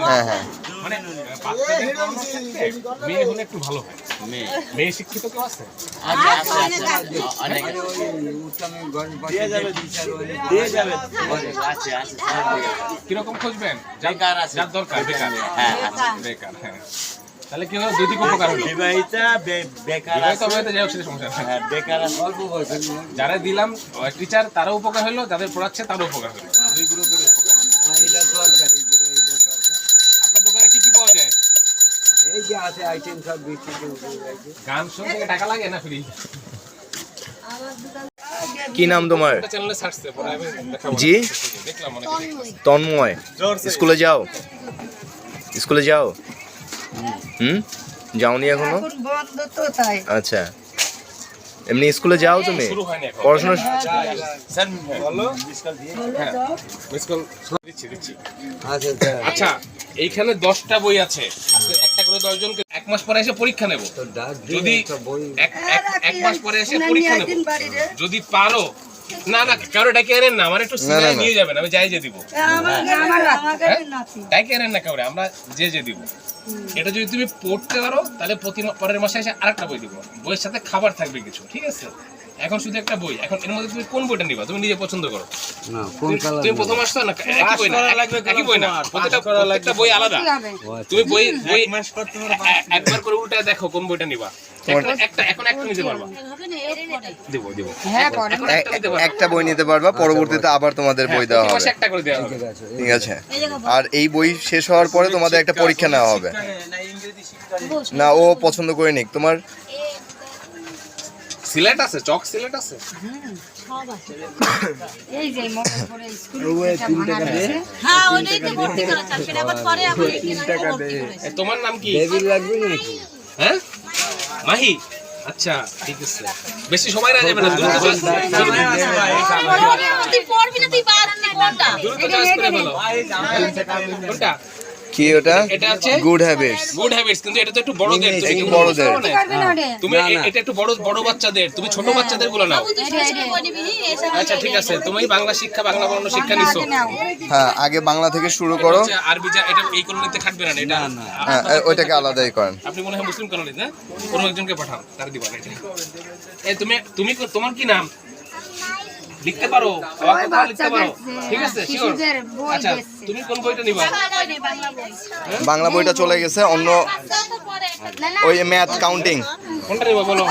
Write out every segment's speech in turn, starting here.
হ্যাঁ হ্যাঁ। মানে বাচ্চাদের পড়ানোর ক্ষেত্রে মেয়ে হলে একটু ভালো হয়। মেয়ে। মেয়ে শিক্ষিত কেউ আছে। আচ্ছা আচ্ছা আচ্ছা অনেক দিয়ে যাবে আছে আছে সব দিয়ে যাবে। কীরকম খুঁজবেন। যার দরকার বেকার হ্যাঁ বেকার হ্যাঁ। তাহলে কি হলো? দুই দিকে উপকার হলো। বিবাহিতা বেকার বিবাহিত অবস্থায় যাই হোক সেটা সমস্যা হ্যাঁ, বেকার আছে। অল্প বয়সের মেয়ে। যারা দিলাম টিচার তারও উপকার হলো যাদের পড়াচ্ছে তারও উপকার হলো। দুই গ্রুপের উপকার। হ্যাঁ, এটা দরকার এই বিবাহিতা দরকার। আপনার দোকানে কি কি পাওয়া যায়? এই যে আছে আইটেম সব বিক্রি করে গান শুনতে টাকা লাগে না ফ্রি কি নাম তোমার? জি? তন্ময়। স্কুলে যাও। স্কুলে যাও। হুম? যাওনি এখনও? বন্ধ তো তাই। আচ্ছা। এমনি স্কুলে যাও তুমি? পড়াশোনা হ্যাঁ দিচ্ছি আচ্ছা আচ্ছা। এইখানে দশটা বই আছে। একটা করে দশ জনকে এক মাস পরে এসে পরীক্ষা নেব। যদি এক মাস পরে এসে পরীক্ষা নেব। যদি পারো না না কারও ডাকি আনেন না আমার একটু না। নিয়ে যাবেন আমি যাই যে দিব। ডাকি আমাকে হ্যাঁ? নাতি। ডাকে আনেন না কাউরে আমরা যে যে দিব। এটা যদি তুমি পড়তে পারো তাহলে প্রতি মা- পরের মাসে এসে আরেকটা বই দিব। বইয়ের সাথে খাবার থাকবে কিছু ঠিক আছে? এখন শুধু একটা বই এখন এর মধ্যে তুমি কোন বইটা নিবা? তুমি নিজে পছন্দ করো। না কোন কালার তুমি প্রথম আসছো না? একই বই না একই বই না। প্রত্যেকটা প্রত্যেকটা বই আলাদা। তুমি বই বই একবার করে উল্টা দেখো কোন বইটা নিবা। একটা একটা এখন একটা নিতে পারবা। দিব দিব। হ্যাঁ একটা বই নিতে পারবা পরবর্তীতে আবার তোমাদের বই দেওয়া হবে। একটা করে দেওয়া হবে। ঠিক আছে। আর এই বই শেষ হওয়ার পরে তোমাদের একটা পরীক্ষা নেওয়া হবে। না ও পছন্দ করে নিক। তোমার সিলেট আছে চক সিলেট আছে এই যে মোবাইল করে স্কুলে এটা ভাঙা আছে হ্যাঁ ওটাই তো ভর্তি করা চাল সেটা আবার পরে আবার ভর্তি করেছে এ, তোমার নাম কি লাগবে নাকি হ্যাঁ মাহি আচ্ছা ঠিক আছে বেশি সময় না যাবে না দ্রুত চলে- তুই পড়বি না তুই বাদ নে কোনটা দ্রুত কাজ করে ফেলো কোনটা কি ওটা? এটা হচ্ছে গুড হ্যাবিটস গুড হ্যাবিটস কিন্তু এটা তো একটু বড়দের তুমি একটু বড়দের। তুমি এটা একটু বড় বড় বাচ্চাদের তুমি ছোট বাচ্চাদেরগুলো নাও। আচ্ছা ঠিক আছে তুমি বাংলা শিক্ষা বাংলা বর্ণ শিক্ষা নিছো। হ্যাঁ আগে বাংলা থেকে শুরু করো। আরবি যা এটা এই কলোনিতে খাটবে না এটা হ্যাঁ ওইটাকে আলাদাই করেন। আপনি মনে হয় মুসলিম কলোনি না কোনো একজনকে পাঠান তার দিবেন এটা। এই তুমি তুমি তোমার কি নাম? লিখতে পারো লিখতে পারো। ঠিক আছে শিওর শিশুদের বই আচ্ছা তুমি কোন বইটা নিবা? বাংলা বাংলা বইটা চলে গেছে অন্য ওই ম্যাথ কাউন্টিং কোনটা নিবা বলো?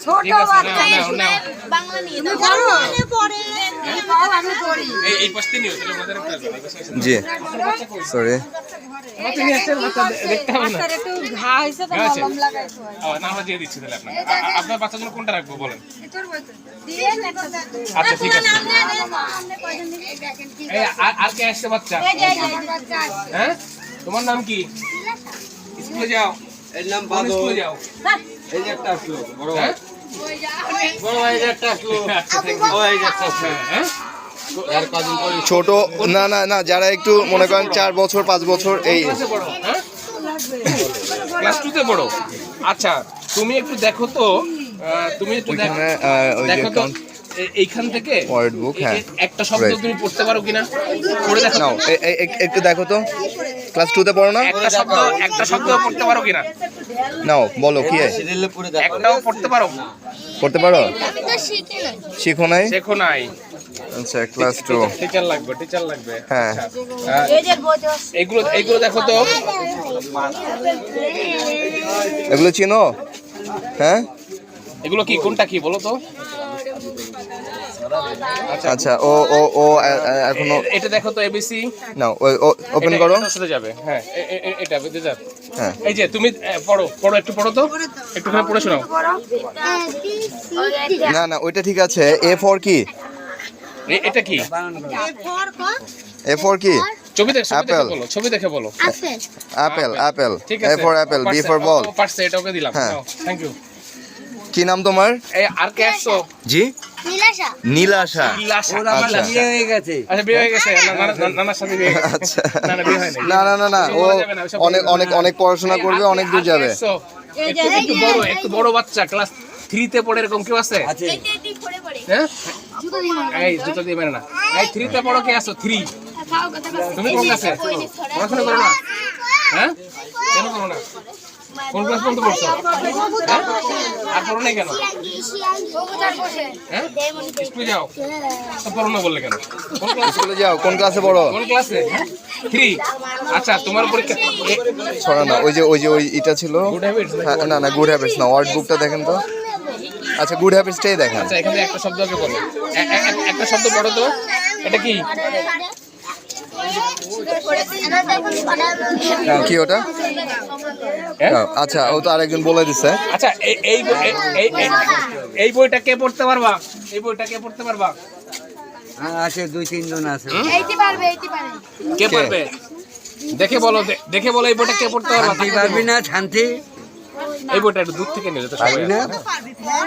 ছোট বাচ্চা বাংলা নিয়ে পড়ে আমি করি এই পাশে নিও তাহলে আমাদের একটা জি সরি আপনার বাচ্চার জন্য কোনটা রাখব বলেন আচ্ছা ঠিক আছে আর কে আসছে বাচ্চা বাচ্চা হ্যাঁ তোমার নাম কি স্কুলে যাও এর নাম স্কুলে যাও এই যে একটা আসলো বড় ভাই। হ্যাঁ? বড় ভাই এই যে একটা আসলো। thank you। ও এই যে একটা আসলো। হ্যাঁ? ছোট না না না যারা একটু মনে করেন চার বছর পাঁচ বছর এই। ক্লাসে হ্যাঁ? টুতে আচ্ছা তুমি একটু দেখো তো তুমি একটু দেখো তো। এইখান থেকে book, এ- হ্যাঁ। একটা শব্দ তুমি পড়তে পারো কিনা? পড়ে দেখো। নাও একটু দেখো তো। ক্লাস টুতে পড়ো না? একটা শব্দ একটা শব্দ পড়তে পারো কিনা? নাও বলো কি সিরিয়ালে পড়ে দেখো। একটাও পড়তে পারো? পড়তে পারো? আমি তো শিখি নাই? শিখো নাই। শেখো নাই আচ্ছা ক্লাস টু টিচার লাগবে টিচার লাগবে। হ্যাঁ। তো এইগুলো এইগুলো দেখো তো। এগুলো চিনো? হ্যাঁ? এগুলো কি কোনটা কি বলো তো? আচ্ছা ও ও ও এ- এখনও এটা দেখো তো এবিসি নাও ওপেন করো। সাথে যাবে হ্যাঁ এটা বুঝতে হ্যাঁ। এই যে তুমি পড়ো পড়ো একটু পড়ো তো। একটুখানি পড়ে শোনাও। না না ওইটা ঠিক আছে। এ ফর কি? এটা কি? এ ফর কি? ছবি দেখে ছবি দেখে বলো ছবি দেখে বলো। অ্যাপেল অ্যাপেল ঠিক A for apple B for O- ball পারছে এটা ওকে দিলাম। হ্যাঁ। থ্যাংক ইউ কি নাম তোমার? এই আর কে আসছো? জি? নীলাশা। ওর আমার আচ্ছা। না- না- না- না না বিয়ে হয়নি না না না না। ও অনেক অনেক অনেক পড়াশোনা করবে অনেক দূর যাবে। একটু একটু বড় একটু বড় বাচ্চা ক্লাস থ্রিতে পড়ে এরকম কেউ আছে? আছে। পড়ে পড়ে। হ্যাঁ? এই জুতো দিয়ে মেরে না। এই থ্রিতে পড়ো কে আসো থ্রি। তুমি কোন ক্লাসে? পড়াশোনা করো না। হ্যাঁ? কেন করো না? কোন ক্লাস পর্যন্ত পড়ছো? হ্যাঁ? আর পড়ো নাই কেন? হ্যাঁ? স্কুলে যাও। তো পড়ো না বললে কেন? কোন ক্লাস? স্কুলে যাও কোন ক্লাসে পড়ো? কোন ক্লাসে? থ্রি আচ্ছা তোমার পরীক্ষা ছড়া না ওই যে ওই যে ওই এটা ছিল। গুড হ্যাবিটস হ্যাঁ, না না গুড হ্যাবিটস না ওয়ার্ড বুকটা দেখেন তো। আচ্ছা গুড হ্যাবিটসটাই দেখেন। আচ্ছা এখানে একটা শব্দ আগে বলো। একটা শব্দ পড়ো তো। এটা কি? হ্যাঁ, কি ওটা? হ্যাঁ? আচ্ছা ও তো আরেকজন বলে দিচ্ছে আচ্ছা এই- এই বই- এই- এই- এই- এই বইটা কে পড়তে পারবা? এই বইটা কে পড়তে পারবা? হ্যাঁ আছে দুই তিনজন আছে। এইটি পারবে এইটি পারবে। কে কে? পারবে? দেখে বলো দেখে বলো এই বইটা কে পড়তে পারবা? শান্তি পারবি না শান্তি। এই বইটা একটু দূর থেকে নিলে তো সবাই না?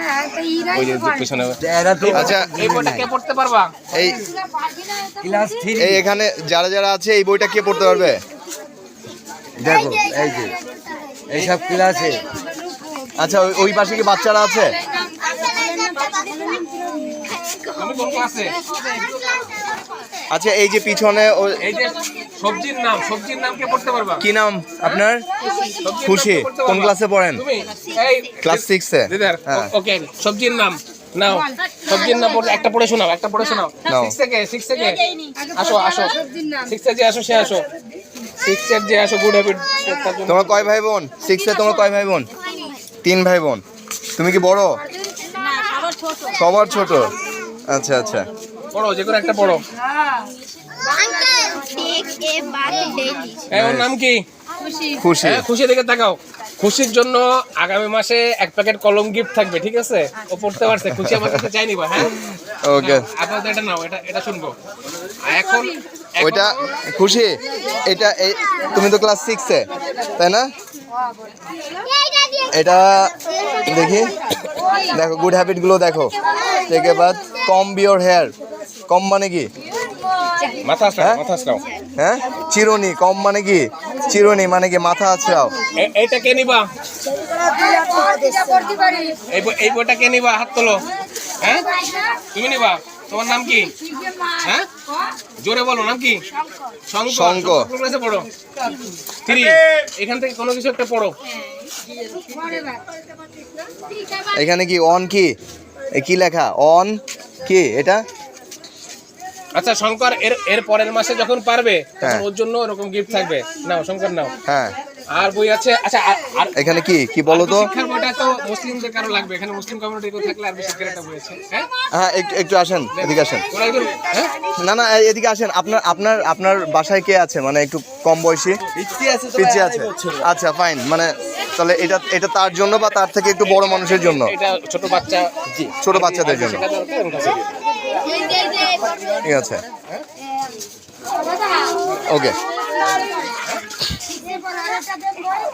হ্যাঁ তো ইরাই ওই যে পিছনে এরা আচ্ছা এই বইটা কে পড়তে পারবা? এই পারবি না তো ক্লাস থ্রি। এই এখানে যারা যারা আছে এই বইটা কে পড়তে পারবে? দেখো এই যে এইসব ক্লাসে। আচ্ছা ওই- ওই পাশে কি বাচ্চারা আছে। আচ্ছা এই যে পিছনে ও- এই যে সবজির নাম সবজির নাম কে পড়তে পারবা? কি নাম আপনার? খুশি। কোন ক্লাসে পড়েন? তুমি এই ক্লাস সিক্সে দিদার হ্যাঁ। ওকে সবজির নাম নাও। সবজির নাম বলে একটা পড়ে শোনাও একটা পড়ে শোনাও। নাও। সিক্স থেকে সিক্স থেকে। আসো আসো। সিক্স যে আসো সে আসো। সিক্স এর যে আসো গুড হ্যাবিট তোমরা কয় ভাই বোন সিক্সে তোমার কয় ভাই বোন তিন ভাই বোন তুমি কি বড়? সবার ছোট। আচ্ছা আচ্ছা। পড়ো যে কোনো একটা পড়ো। এই ওর নাম কি? খুশি। হ্যাঁ খুশি দিকে তাকাও। খুশির জন্য আগামী মাসে এক প্যাকেট কলম গিফট থাকবে ঠিক আছে? ও পড়তে পারছে খুশি আমার কাছে চাইনি বা হ্যাঁ? ওকে। আপাতত এটা নাও এটা এটা শুনব। এখন ওইটা খুশি এটা এই তুমি তো ক্লাস সিক্সে তাই না? এটা দেখি। দেখো গুড হ্যাবিটগুলো দেখো। থেকে বাদ কম বিওর হেয়ার কম মানে কি? মাথা হ্যাঁ? মাথা হ্যাঁ? চিরুনি কম মানে কি? চিরুনি মানে কি মাথা আছড়াও এ- এইটা কে নিবা? এই বইটা কে নিবা? হাত তোলো। হ্যাঁ? তুমি নিবা। তোমার নাম কি? হ্যাঁ? জোরে বলো নাম কি? পড়ো। থ্রি এখান থেকে কোনো কিছু একটা পড়ো। এখানে কি অন কি? কি লেখা? অন কি? এটা? আচ্ছা শঙ্কর এর এর পরের মাসে যখন পারবে তখন হ্যাঁ। ওর জন্য ওরকম গিফট থাকবে। নাও শঙ্কর নাও। হ্যাঁ। আর বই আছে আচ্ছা আর- এখানে কি কি বলো তো? শিক্ষার বইটা তো মুসলিমদের কারও লাগবে। এখানে মুসলিম কমিউনিটি কেউ থাকলে আর শিক্ষার একটা বই আছে। হ্যাঁ? হ্যাঁ একটু একটু আসেন এদিকে আসেন। হ্যাঁ? না না এদিকে আসেন। আপনার আপনার আপনার বাসায় কে আছে? মানে একটু কম বয়সী? পিচ্ছি আছে আচ্ছা ফাইন মানে তাহলে এটা এটা তার জন্য বা তার থেকে একটু বড় মানুষের জন্য? এটা ছোট বাচ্চা জি। ছোট বাচ্চাদের জন্য। ঠিক আছে। ওকে।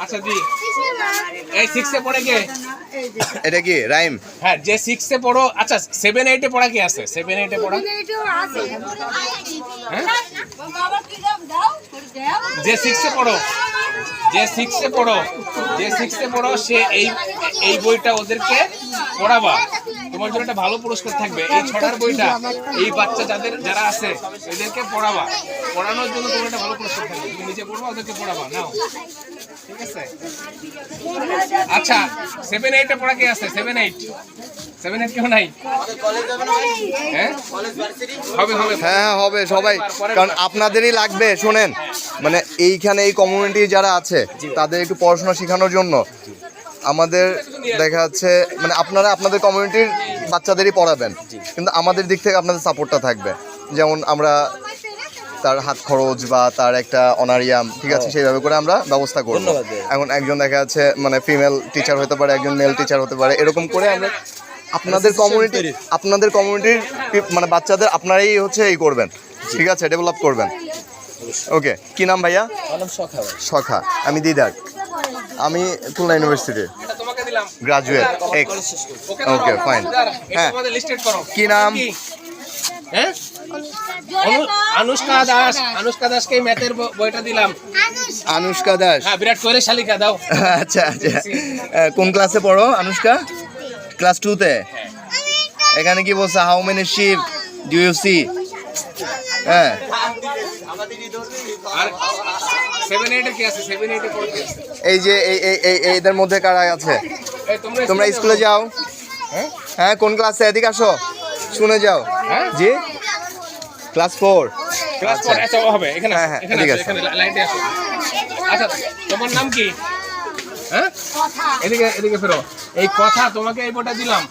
আচ্ছা দি এই সিক্সে পড়ে কে? এটা কি রাইম? হ্যাঁ যে সিক্সে পড়ো আচ্ছা সেভেন এইটে পড়া কি আছে? সেভেন এইটে পড়া? হ্যাঁ? যে সিক্সে পড়ো। যে সিক্সে পড়ো, যে সিক্সে পড়ো, সে এই এই বইটা ওদেরকে পড়াবা। তোমার জন্য একটা ভালো পুরস্কার থাকবে। এই ছড়ার বইটা এই বাচ্চা যাদের, যারা আছে, এদেরকে পড়াবা। পড়ানোর জন্য তোমার একটা ভালো পুরস্কার থাকবে। তুমি নিজে পড়বা ওদেরকে পড়াবা। নাও। ঠিক আছে? আচ্ছা সেভেন এইটে পড়া কি আছে? সেভেন এইট সেভেন এইট কেউ নাই? হ্যাঁ? হবে হবে। হ্যাঁ হ্যাঁ হবে সবাই। কারণ আপনাদেরই লাগবে শোনেন। মানে এইখানে এই কমিউনিটি যারা আছে তাদের একটু পড়াশোনা শেখানোর জন্য আমাদের দেখা যাচ্ছে মানে আপনারা আপনাদের কমিউনিটির বাচ্চাদেরই পড়াবেন। কিন্তু আমাদের দিক থেকে আপনাদের সাপোর্টটা থাকবে। যেমন আমরা তার হাত খরচ বা তার একটা অনারিয়াম ঠিক আছে সেইভাবে করে আমরা ব্যবস্থা করব। এখন একজন দেখা যাচ্ছে মানে ফিমেল টিচার হতে পারে একজন মেল টিচার হতে পারে এরকম করে আমরা আপনাদের কমিউনিটি আপনাদের কমিউনিটির মানে বাচ্চাদের আপনারাই হচ্ছে এই করবেন। ঠিক আছে ডেভেলপ করবেন। ওকে কি নাম ভাইয়া? সখা আমি দিদার। আমি খুলনা ইউনিভার্সিটির এটা তোমাকে দিলাম। গ্রাজুয়েট এক্স ওকে ফাইন হ্যাঁ। আমাদের লিস্টেড করো। কি নাম? হ্যাঁ? অনুষ্কা দাস অনুষ্কা দাসকে ম্যাথের বইটা দিলাম। আনুষ্কা। দাস। হ্যাঁ বিরাট কোহলি শালিকা দাও। আচ্ছা আচ্ছা। কোন ক্লাসে পড়ো আনুষ্কা? ক্লাস টুতে এখানে কি বলছে how many ship do you see হ্যাঁ। এই যে এই এই এই এই এদের মধ্যে কারা আছে? তোমরা তোমরা স্কুলে যাও। হ্যাঁ কোন ক্লাসে? এদিকে আসো। শুনে যাও। হ্যাঁ? জি? ক্লাস ফোর ক্লাস ফোর আচ্ছা। হবে এখানে হ্যাঁ, হ্যাঁ, আসো, আসো। এখানে লাইটে আসো। আচ্ছা তোমার নাম কি? হ্যাঁ? এদিকে এদিকে ফেরো। এই কথা তোমাকে এই বইটা দিলাম।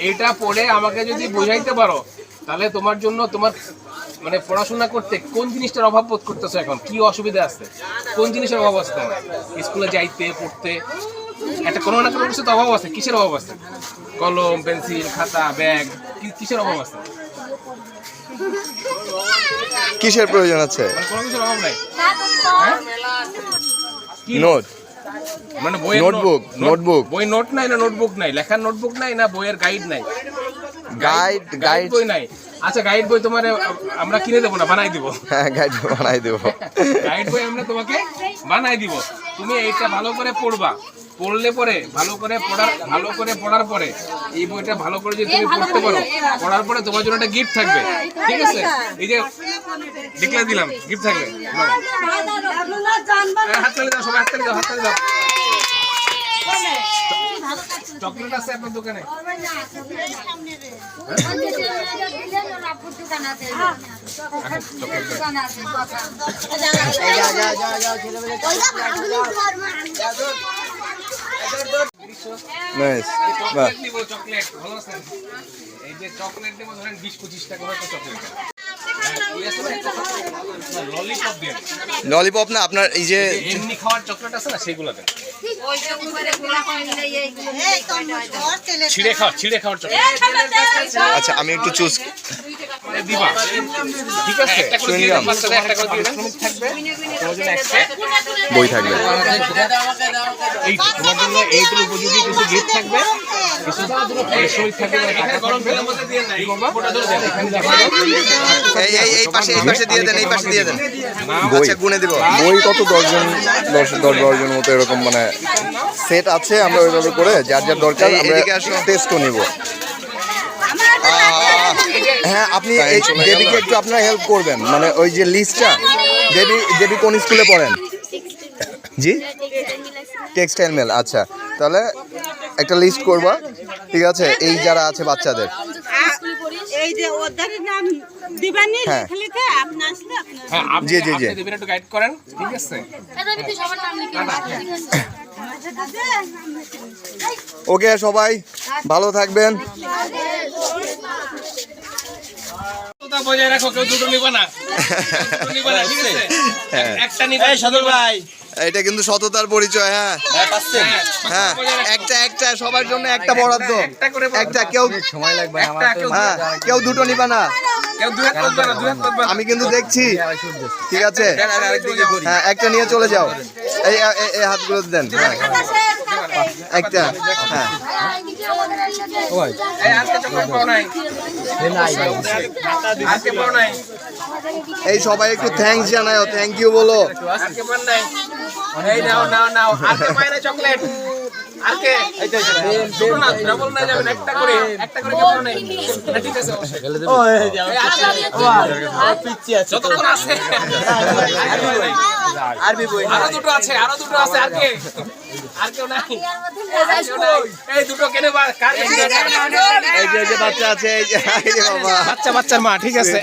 এটা পড়ে আমাকে যদি বোঝাইতে পারো তাহলে তোমার জন্য তোমার মানে পড়াশোনা করতে কোন জিনিসটার অভাব বোধ করতেছো এখন? কি অসুবিধা আছে? কোন জিনিসের অভাব আছে স্কুলে যাইতে পড়তে একটা কোনো না কোনো কিছু তো অভাব আছে। কিসের অভাব আছে? কলম পেন্সিল খাতা ব্যাগ কিসের অভাব আছে? কিসের প্রয়োজন আছে? মানে নোট মানে বই নোট নাই না নোটবুক নাই? লেখার নোটবুক নাই না বইয়ের গাইড নাই? গাইড গাইড গাইড বই নাই। আচ্ছা গাইড বই তোমার আমরা কিনে দেবো না বানাই দিব। হ্যাঁ গাইড বানাই দেবো। গাইড বই আমরা তোমাকে বানাই দিব। তুমি এইটা ভালো করে পড়বা। পড়লে পরে ভালো করে পড়ার ভালো করে পড়ার পরে এই বইটা ভালো করে যদি তুমি পড়তে পারো পড়ার পরে তোমার জন্য একটা গিফট থাকবে। ঠিক আছে? এই যে ডিক্লেয়ার দিলাম গিফট থাকবে। এই হাত তালি দাও সবাই হাত তালি দাও হাত তালি দাও। চকলেট আছে আপনার দোকানে? নাইস বাহ চকলেট ভালো আছেন এই যে চকলেট নিবো ধরেন বিশ পঁচিশ টাকা একটা চকলেট ললিপপ না আপনার এই যে এমনি খাওয়ার চকলেট আছে না সেগুলো দেন। ছিঁড়ে খাওয়া ছিঁড়ে খাওয়ার চকলেট। আচ্ছা আমি একটু চুজ দিবা। ঠিক আছে। বই থাকবে। এই তোমার জন্য এইগুলো উপযোগী কিছু গিফট থাকবে। কিছু থাকবে গরম তেলের মধ্যে দিয়ে নাই ফোটা ধরে দেন এখানে দেখো। এই এই এই পাশে এই পাশে দিয়ে দেন এই পাশে দিয়ে দেন। আচ্ছা গুনে দিব। বই কত? দশজন দশ দশ বারোজন মতো এরকম মানে সেট আছে আমরা ওইভাবে করে যার যার দরকার আমরা টেস্টও নিব। হ্যাঁ আপনি এই দেবীকে একটু আপনারা হেল্প করবেন। মানে ওই যে লিস্টটা দেবী দেবী কোন স্কুলে পড়েন? জি? টেক্সটাইল মেল আচ্ছা। তাহলে একটা লিস্ট করবা ঠিক আছে? এই যারা আছে বাচ্চাদের। এই যে ওদের নাম দিবানি হ্যাঁ। আপনি আসলে হ্যাঁ আপনি জি, জি, জি। দেবেন একটু গাইড করেন ঠিক আছে সবার নাম লিখে ঠিক আছে? ওকে সবাই ভালো থাকবেন বজায় রাখো কেউ দুটো নিবা না নিবা না ঠিক আছে হ্যাঁ। একটা নিবা এই ভাই এটা কিন্তু সততার পরিচয় হ্যাঁ। হ্যাঁ একটা একটা সবার জন্য একটা বরাদ্দ। একটা কেউ সময় লাগবে হ্যাঁ কেউ দুটো নিবা না। আমি কিন্তু দেখছি। ঠিক আছে। হ্যাঁ একটা নিয়ে চলে যাও। এই হাতগুলো দেন। হ্যাঁ একটা হ্যাঁ। এই আজকে চকলেট পাও নাই। আজকে পাও নাই। এই সবাই একটু থ্যাঙ্কস জানাও থ্যাংক ইউ বলো। আজকে নাই। এই নাও নাও নাও। আজকে পাই না চকলেট আজকে দুটো ডাবল না যাবেন একটা করে একটা করে কেউ পাও ঠিক আছে অবশ্যই। এই আজকে- যতক্ষণ আছে। আরবি বই। আরও দুটো আছে আরও দুটো আছে আর কে? আর কেউ নাই? আর কেউ নাই। এই দুটো কেনে কার এই যে বাচ্চা আছে এই যে বাবা বাচ্চা বাচ্চার মা ঠিক আছে।